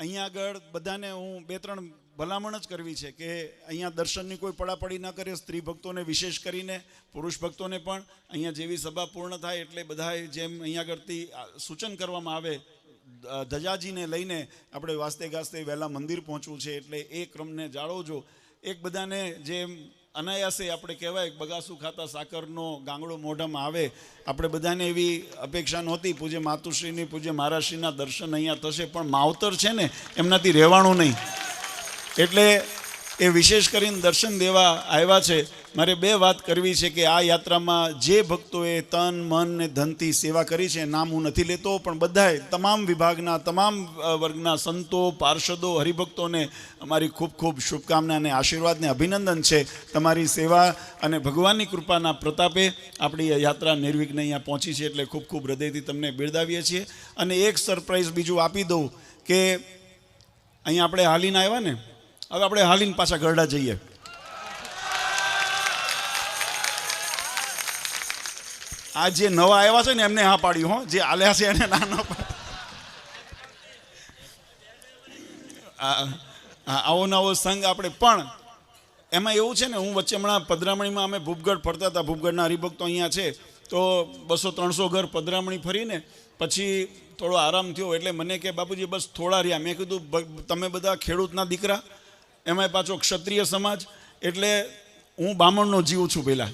અહીંયા આગળ બધાને હું બે ત્રણ ભલામણ જ કરવી છે કે અહીંયા દર્શનની કોઈ પડાપડી ન કરે સ્ત્રી ભક્તોને વિશેષ કરીને, પુરુષ ભક્તોને પણ અહીંયા જેવી સભા પૂર્ણ થાય એટલે બધાએ જેમ અહીંયા આગળથી સૂચન કરવામાં આવે ધજાજીને લઈને આપણે વાસ્તે ગાસ્તે વહેલા મંદિર પહોંચવું છે એટલે એ ક્રમને જાળવજો. એક બધાને જેમ અનાયાસે આપણે કહેવાય બગાસું ખાતા સાકરનો ગાંગડો મોઢામાં આવે. આપણે બધાને એવી અપેક્ષા નહોતી, પૂજ્ય માતુશ્રીની, પૂજ્ય મહારાજશ્રીના દર્શન અહીંયા થશે, પણ માવતર છે ને, એમનાથી રહેવાનું નહીં. એટલે એ વિશેષ કરીને દર્શન દેવા આવ્યા છે. મારે બે વાત કરવી છે કે આ યાત્રામાં જે ભક્તોએ તન, મન ને ધનથી સેવા કરી છે, નામ હું નથી લેતો, પણ બધાએ, તમામ વિભાગના, તમામ વર્ગના સંતો, પાર્ષદો, હરિભક્તોને અમારી ખૂબ ખૂબ શુભકામના અને આશીર્વાદને અભિનંદન છે. તમારી સેવા અને ભગવાનની કૃપાના પ્રતાપે આપણી યાત્રા નિર્વિઘ્ન અહીંયા પહોંચી છે એટલે ખૂબ ખૂબ હૃદયથી તમને બિરદાવીએ છીએ. અને એક સરપ્રાઈઝ બીજું આપી દઉં કે અહીંયા આપણે હાલીને આવ્યા ને? હવે આપણે હાલીને પાછા ગરડા જઈએ. આ જે નવા આવ્યા છે ને, એમને હા પાડ્યું, હો. જે આલ્યા છે એને ના ન આવો નવો સંઘ આપણે, પણ એમાં એવું છે ને, હું વચ્ચે હમણાં પધરામણીમાં અમે ભૂપગઢ ફરતા હતા, ભૂપગઢના હરિભક્તો અહીંયા છે, તો બસો ત્રણસો ઘર પધરામણી ફરીને પછી થોડો આરામ થયો, એટલે મને કે, બાપુજી, બસ થોડા રહ્યા. મેં કીધું તમે બધા ખેડૂતના દીકરા, એમાંય પાછો ક્ષત્રિય સમાજ, એટલે હું બામણનો જીવ છું પહેલાં.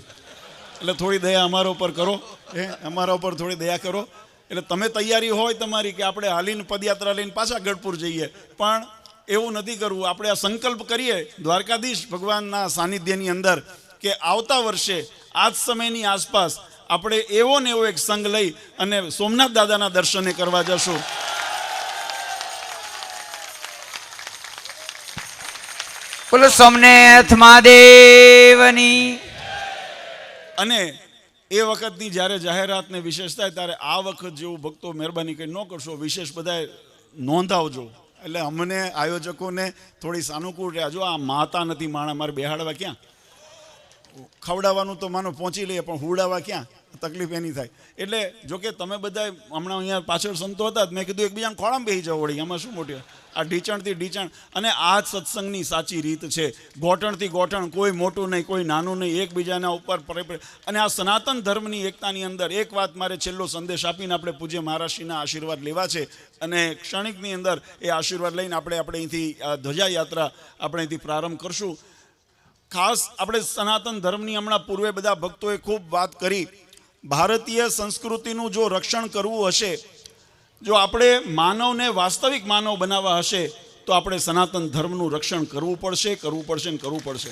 એટલે થોડી દયા અમારા ઉપર કરો. હે, અમારા ઉપર થોડી દયા કરો. એટલે તમે તૈયારી હોય તમારી કે આપણે હાલીને પદયાત્રા લઈને પાછા ગઢપુર જઈએ. પણ એવું નથી કરવું. આપણે આ સંકલ્પ કરીએ દ્વારકાધીશ ભગવાનના સાનિધ્યની અંદર કે આવતા વર્ષે આ જ સમયની આસપાસ આપણે એવો ને એવો એક સંઘ લઈ અને સોમનાથ દાદાના દર્શને કરવા જશું. બોલો, સોમનાથ મહાદેવની અને એ વખતની જ્યારે જાહેરાતને વિશેષ થાય ત્યારે આ વખત જેવું ભક્તો મહેરબાની કરી ન કરશો, વિશેષ બધાએ નોંધાવજો. એટલે અમને આયોજકોને થોડી સાનુકૂળ રહ્યા. જો આ માતા નથી, માણા મારે બેહાડવા ક્યાં? ખવડાવવાનું તો માનો પહોંચી લઈએ, પણ હુડાવવા ક્યાં? તકલીફ એની થાય. એટલે જો કે તમે બધા હમણાં અહીંયા પાછળ સંતો હતા મેં કીધું એકબીજાને ખોળામાં બેસી જવું વળી એમાં શું મોટી? આ ઢીચણથી ઢીચણ. અને આ જ સત્સંગની સાચી રીત છે. ગોઠણથી ગોઠણ, કોઈ મોટું નહીં, કોઈ નાનું નહીં, એકબીજાના ઉપર પરે પરે. અને આ સનાતન ધર્મની એકતાની અંદર એક વાત મારે છેલ્લો સંદેશ આપીને આપણે પૂજ્ય મહારાષ્ટ્રીના આશીર્વાદ લેવા છે. અને ક્ષણિકની અંદર એ આશીર્વાદ લઈને આપણે આપણે અહીંથી ધજા યાત્રા આપણે અહીંથી પ્રારંભ કરશું. ખાસ આપણે સનાતન ધર્મની હમણાં પૂર્વે બધા ભક્તોએ ખૂબ વાત કરી. ભારતીય સંસ્કૃતિનું જો રક્ષણ કરવું હશે, જો આપણે માનવને વાસ્તવિક માનવ બનાવવા હશે, તો આપણે સનાતન ધર્મનું રક્ષણ કરવું પડશે કરવું પડશે ને કરવું પડશે.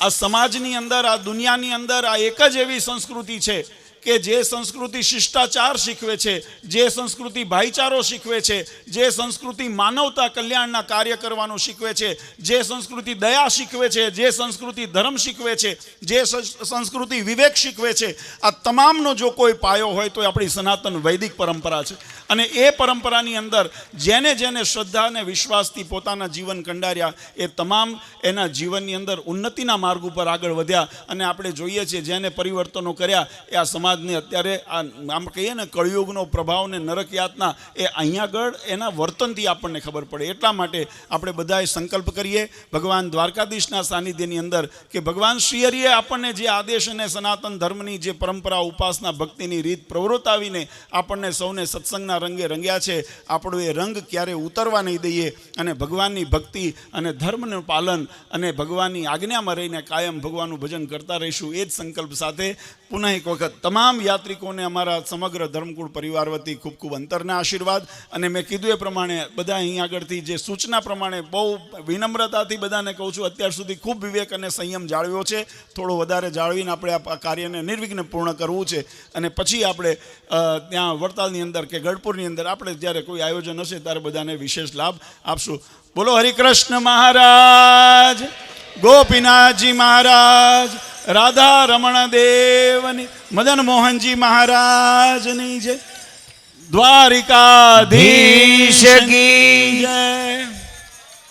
આ સમાજની અંદર, આ દુનિયાની અંદર આ એક જ એવી સંસ્કૃતિ છે કે જે સંસ્કૃતિ શિષ્ટાચાર શીખવે છે, જે સંસ્કૃતિ ભાઈચારો શીખવે છે, જે સંસ્કૃતિ માનવતા કલ્યાણના કાર્ય કરવાનું શીખવે છે, જે સંસ્કૃતિ દયા શીખવે છે, જે સંસ્કૃતિ ધર્મ શીખવે છે, જે સંસ્કૃતિ વિવેક શીખવે છે, આ તમામનો જો કોઈ પાયો હોય તો આપણી સનાતન વૈદિક પરંપરા છે. અને એ પરંપરાની અંદર જેને જેને શ્રદ્ધા અને વિશ્વાસથી પોતાના જીવન કંડાર્યા, એ તમામ એના જીવનની અંદર ઉન્નતિના માર્ગ ઉપર આગળ વધ્યા. અને આપણે જોઈએ છીએ જેને પરિવર્તનો કર્યા, એ આ સમાજને અત્યારે આ આમ કહીએ ને, કળિયુગનો પ્રભાવ ને નરક યાતના એ અહીંયા આગળ એના વર્તનથી આપણને ખબર પડે. એટલા માટે આપણે બધાએ સંકલ્પ કરીએ ભગવાન દ્વારકાધીશના સાનિધ્યની અંદર કે ભગવાન શ્રી હરિએ આપણને જે આદેશ અને સનાતન ધર્મની જે પરંપરા, ઉપાસના, ભક્તિની રીત પ્રવૃત્તાવીને આપણને સૌને સત્સંગના રંગે રંગ્યા છે, આપણો એ રંગ ક્યારે ઉતરવા નહીં દઈએ અને ભગવાનની ભક્તિ અને ધર્મનું પાલન અને ભગવાનની આજ્ઞામાં રહીને કાયમ ભગવાનનું ભજન કરતા રહીશું, એ જ સંકલ્પ સાથે પુનઃ એક વખત તમામ યાત્રિકોને અમારા સમગ્ર ધર્મકુળ પરિવાર વતી ખૂબ ખૂબ અંતરના આશીર્વાદ. અને મેં કીધું એ પ્રમાણે બધા અહીં આગળથી જે સૂચના પ્રમાણે બહુ વિનમ્રતાથી બધાને કહું છું, અત્યાર સુધી ખૂબ વિવેક અને સંયમ જાળવ્યો છે. થોડો વધારે જાળવીને આપણે આ કાર્યને નિર્વિઘ્ન પૂર્ણ કરવું છે. અને પછી આપણે ત્યાં વડતાલની અંદર કે ગઢપુરની અંદર આપણે જ્યારે કોઈ આયોજન હશે ત્યારે બધાને વિશેષ લાભ આપશું. બોલો હરિકૃષ્ણ મહારાજ, ગોપીનાથજી મહારાજ રાધા રમણ દેવની. મદન મોહનજી મહારાજની જય. દ્વારિકાધીશ ધીશ કી. જય.